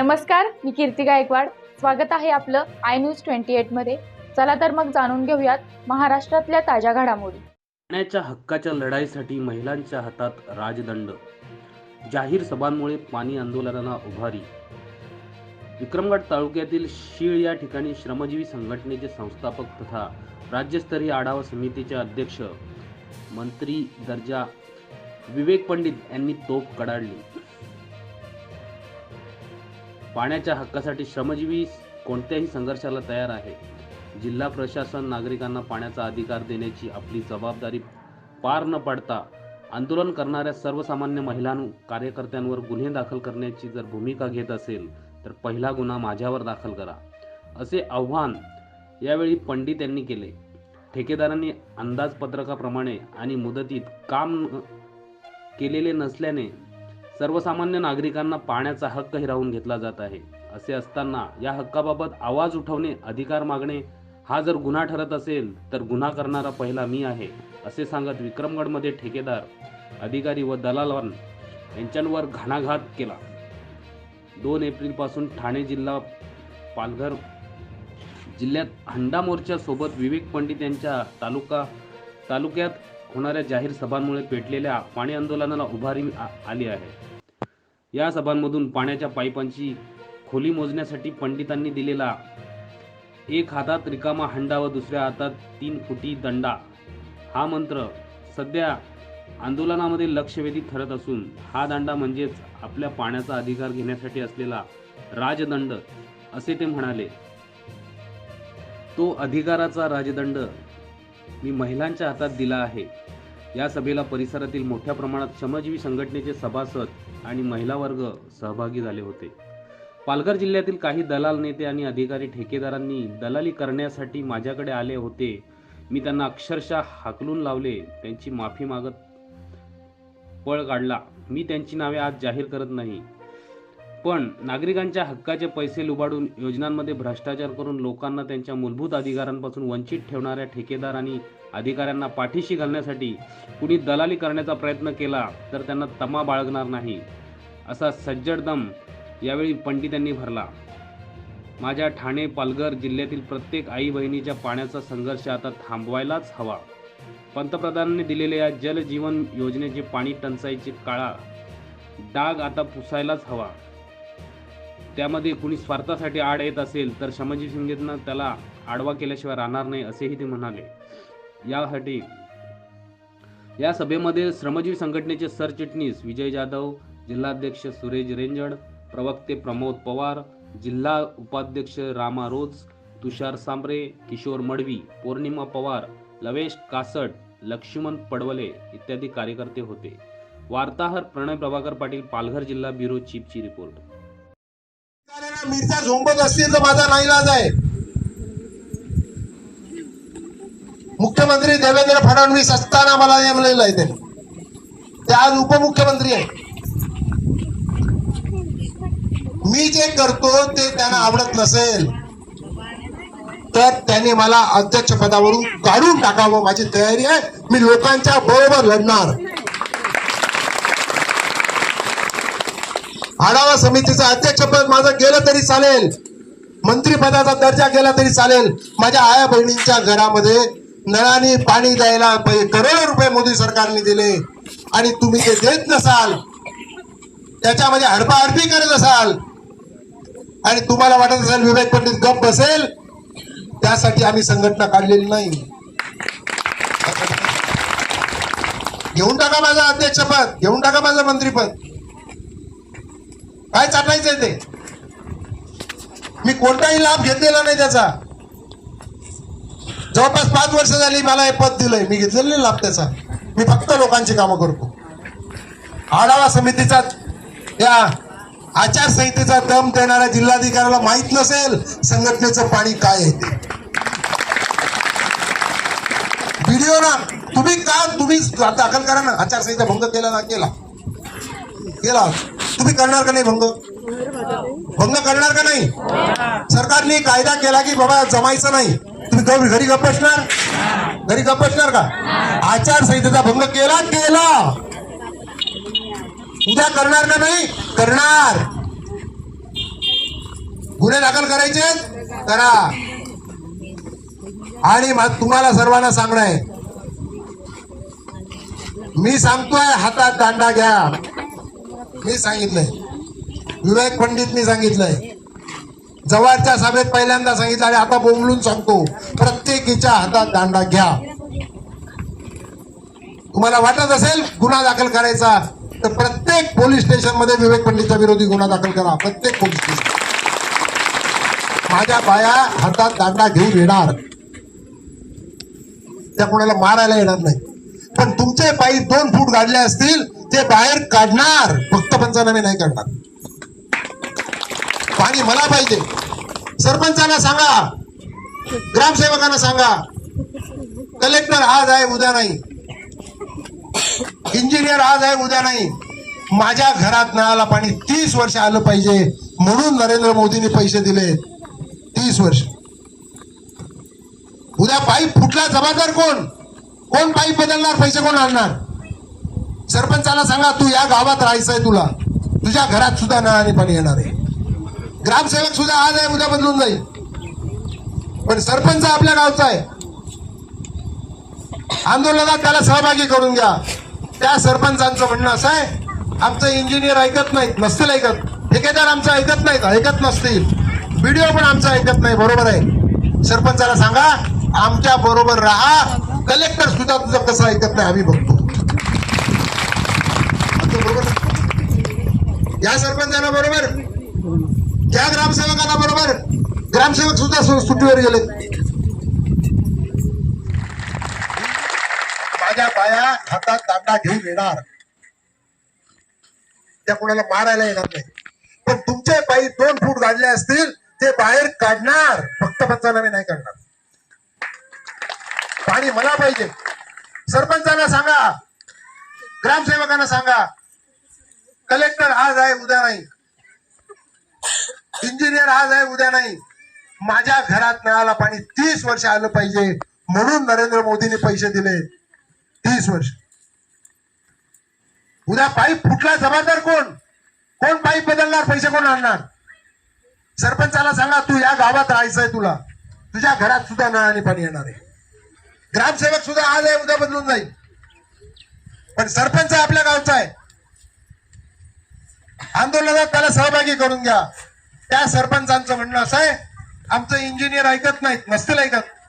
नमस्कार मी कीर्ती गायकवाड. स्वागत आहे आपलं आय न्यूज ट्वेंटी एटमध्ये चला तर मग जाणून घेऊयात महाराष्ट्रातल्या ताज्या घडामोडी. पाण्याच्या हक्काच्या लढाईसाठी महिलांच्या हातात राजदंड. जाहीर सभांमुळे पाणी आंदोलनाला उभारी. विक्रमगड तालुक्यातील शीळ या ठिकाणी श्रमजीवी संघटनेचे संस्थापक तथा राज्यस्तरीय आढावा समितीचे अध्यक्ष मंत्री दर्जा विवेक पंडित यांनी तोफ कडाडली. पाण्याच्या हक्कासाठी श्रमजीवी कोणत्याही संघर्षाला तयार आहे. जिल्हा प्रशासन नागरिकांना पाण्याचा अधिकार देण्याची आपली जबाबदारी पार न पाडता आंदोलन करणाऱ्या सर्वसामान्य महिलां कार्यकर्त्यांवर गुन्हे दाखल करण्याची जर भूमिका घेत असेल तर पहिला गुन्हा माझ्यावर दाखल करा असे आव्हान यावेळी पंडित यांनी केले. ठेकेदारांनी अंदाजपत्रकाप्रमाणे आणि मुदतीत काम केलेले नसल्याने सर्वसामान्य नागरिकांना पाण्याचा हक्क हिरावून घेतला जात आहे. असे असताना या हक्काबाबत आवाज उठवणे अधिकार मागणे हा जर गुन्हा ठरत असेल तर गुन्हा करणारा पहिला मी आहे असे सांगत विक्रमगडमध्ये ठेकेदार अधिकारी व दलालां यांच्यावर घणाघात केला. दोन एप्रिलपासून ठाणे जिल्हा पालघर जिल्ह्यात हंडा मोर्चासोबत विवेक पंडित यांच्या तालुका तालुक्यात होणाऱ्या जाहीर सभांमुळे पेटलेल्या पाणी आंदोलनाला उभारी आली आहे. या सभांमधून पाण्याच्या पाईपांची खोली मोजण्यासाठी पंडितांनी दिलेला एक हातात रिकामा हंडा व दुसऱ्या हातात तीन फुटी दंडा. हा मंत्र सध्या आंदोलनामध्ये लक्षवेधी ठरत असून हा दंडा म्हणजेच आपल्या पाण्याचा अधिकार घेण्यासाठी असलेला राजदंड असे ते म्हणाले. तो अधिकाराचा राजदंड मी महिलांच्या हातात दिला आहे. या सभेला परिसरातील मोठ्या प्रमाणात श्रमजीवी संघटनेचे सभासद आणि महिला वर्ग सहभागी झाले होते. पालघर जिल्ह्यातील काही दलाल नेते आणि अधिकारी ठेकेदारांनी दलाली करण्यासाठी माझ्याकडे आले होते. मी त्यांना अक्षरशः हाकलून लावले त्यांची माफी मागत पळ काढला. मी त्यांची नावे आज जाहीर करत नाही. पण नागरिकांच्या हक्काचे पैसे लुबाडून योजनांमध्ये भ्रष्टाचार करून लोकांना त्यांच्या मूलभूत अधिकारांपासून वंचित ठेवणाऱ्या ठेकेदार आणि अधिकाऱ्यांना पाठीशी घालण्यासाठी कुणी दलाली करण्याचा प्रयत्न केला तर त्यांना तमा बाळगणार नाही असा सज्जड दम यावेळी पंडित यांनी भरला. माझ्या ठाणे पालघर जिल्ह्यातील प्रत्येक आई बहिणीच्या पाण्याचा संघर्ष आता थांबवायलाच हवा. पंतप्रधानांनी दिलेल्या या जल जीवन योजनेचे पाणी टंचाईचे काळा डाग आता पुसायलाच हवा. त्यामध्ये कुणी स्वार्थासाठी आड येत असेल तर शमाजी शिंदेनं त्याला आडवा केल्याशिवाय राहणार नाही असेही ते म्हणाले. यासाठी या सभेमध्ये श्रमजीवी संघटनेचे सरचिटणीस विजय जाधव जिल्हाध्यक्ष सुरेश रेंजड प्रवक्ते प्रमोद पवार जिल्हा उपाध्यक्ष रामा रोज तुषार सांबरे किशोर मडवी पौर्णिमा पवार लवेश कासट लक्ष्मण पडवले इत्यादी कार्यकर्ते होते. वार्ताहर प्रणय प्रभाकर पाटील पालघर जिल्हा ब्युरो चीफची रिपोर्ट. मिरच्या झोंबत असतील तर माझा नाईलाज आहे. मुख्यमंत्री देवेंद्र फडणवीस असताना मला नेमलेलं आहे त्यांनी ते आज उपमुख्यमंत्री आहे. मी जे करतो ते त्यांना आवडत नसेल तर त्यांनी मला अध्यक्ष पदावरून काढून टाकावं. माझी तयारी आहे. मी लोकांच्या बरोबर लढणार. आढावा समितीचं अध्यक्षपद माझं गेलं तरी चालेल. मंत्रीपदाचा दर्जा गेला तरी चालेल. माझ्या आया बहिणींच्या घरामध्ये नळाने पाणी द्यायला पै- करोडो रुपये मोदी सरकारने दिले. आणि तुम्ही ते देत नसाल. त्याच्यामध्ये हडपाहडपी करत असाल. आणि तुम्हाला वाटत असेल विवेक पंडित गप बसेल. त्यासाठी आम्ही संघटना काढलेली नाही. घेऊन टाका माझं अध्यक्षपद घेऊन टाका माझं मंत्रीपद काय चाटायचंय ते? मी कोणताही लाभ घेतलेला नाही त्याचा. जवळपास पाच वर्ष झाली मला हे पद दिलंय. मी घेतलेलं लाभ त्याचा. मी फक्त लोकांची कामं करतो. आढावा समितीचा या आचारसंहितेचा दम देणाऱ्या जिल्हाधिकाऱ्याला माहीत नसेल संघटनेचं पाणी काय आहे ते. व्हिडिओ ना तुम्ही का तुम्ही दाखल करा ना. आचारसंहिता भंग केला ना केला. केला. तुम्ही करणार का नाही भंग? भंग करणार का नाही? सरकारने कायदा केला की बाबा जमायचं नाही. तुम्ही घरी घरी गप्प बसणार? घरी गप्प बसणार का? आचारसंहितेचा भंग केला केला. उद्या करणार का नाही? करणार. गुन्हे दाखल करायचे? करा. आणि तुम्हाला सर्वांना सांगणं आहे. मी सांगतोय हातात दांडा घ्या. मी सांगितलंय. विवेक पंडितनी सांगितलंय. जवळच्या सभेत पहिल्यांदा सांगितलं आणि आता बोंबलून सांगतो. प्रत्येकीच्या हातात दांडा घ्या. तुम्हाला वाटत असेल गुन्हा दाखल करायचा तर प्रत्येक पोलीस स्टेशनमध्ये विवेक पंडितच्या विरोधी गुन्हा दाखल करा. प्रत्येक पोलीस स्टेशन. माझ्या बाया हातात दांडा घेऊन येणार. त्या कोणाला मारायला येणार नाही. पण तुमचे पायी दोन फूट गाडले असतील ते बाहेर काढणार. फक्त पंचनामे नाही करणार. पाणी मला पाहिजे. सरपंचांना सांगा. ग्रामसेवकांना सांगा. कलेक्टर आज आहे उद्या नाही. इंजिनियर आज आहे उद्या नाही. माझ्या घरात नळाला पाणी तीस वर्ष आलं पाहिजे. म्हणून नरेंद्र मोदींनी पैसे दिले. तीस वर्ष. उद्या पाईप फुटला जबाबदार कोण? कोण पाईप बदलणार? पैसे कोण आणणार? सरपंचाला सांगा तू या गावात राहायचंय तुला. तुझ्या घरात सुद्धा नळाने पाणी येणार आहे. ग्रामसेवक सुद्धा आज आहे उद्या बदलून जाईल. पण सरपंच आपल्या गावचा आहे. आंदोलनात त्याला सहभागी करून घ्या. त्या सरपंचांचं म्हणणं असं आहे आमचं इंजिनियर ऐकत नाहीत नसतील ऐकत. ठेकेदार आमचं ऐकत नाहीत ऐकत नसतील. व्हिडिओ पण आमचं ऐकत नाही बरोबर आहे. सरपंचाला सांगा आमच्या बरोबर राहा. कलेक्टर सुद्धा तुझं कसं ऐकत नाही आम्ही बघतो आमचं बरोबर आहे. या सरपंचाला बरोबर? या ग्रामसेवकांना बरोबर? ग्रामसेवक सुद्धा सुट्टीवर गेले. माझ्या बाया हातात दांडा घेऊन येणार. त्या कोणाला मारायला येणार नाही. पण तुमचे पायी दोन फूट गाडले असतील ते बाहेर काढणार. फक्त पंचनामे नाही करणार. पाणी मला पाहिजे. सरपंचांना सांगा. ग्रामसेवकांना सांगा. कलेक्टर आज आहे उद्या नाही. इंजिनियर आज आहे उद्या नाही. माझ्या घरात नळाला पाणी तीस वर्ष आलं पाहिजे. म्हणून नरेंद्र मोदींनी पैसे दिले. तीस वर्ष. उद्या पाईप फुटला जबाबदार कोण? कोण पाईप बदलणार? पैसे कोण आणणार? सरपंचाला सांगा तू या गावात राहायचंय तुला. तुझ्या घरात सुद्धा नळाने पाणी येणार आहे. ग्रामसेवक सुद्धा आज आहे उद्या बदलून जाईल. पण सरपंच आपल्या गावचा आहे. आंदोलनात त्याला सहभागी करून घ्या. त्या सरपंचांचं म्हणणं असं आहे. आमचं इंजिनियर ऐकत नाहीत नसतील ऐकत.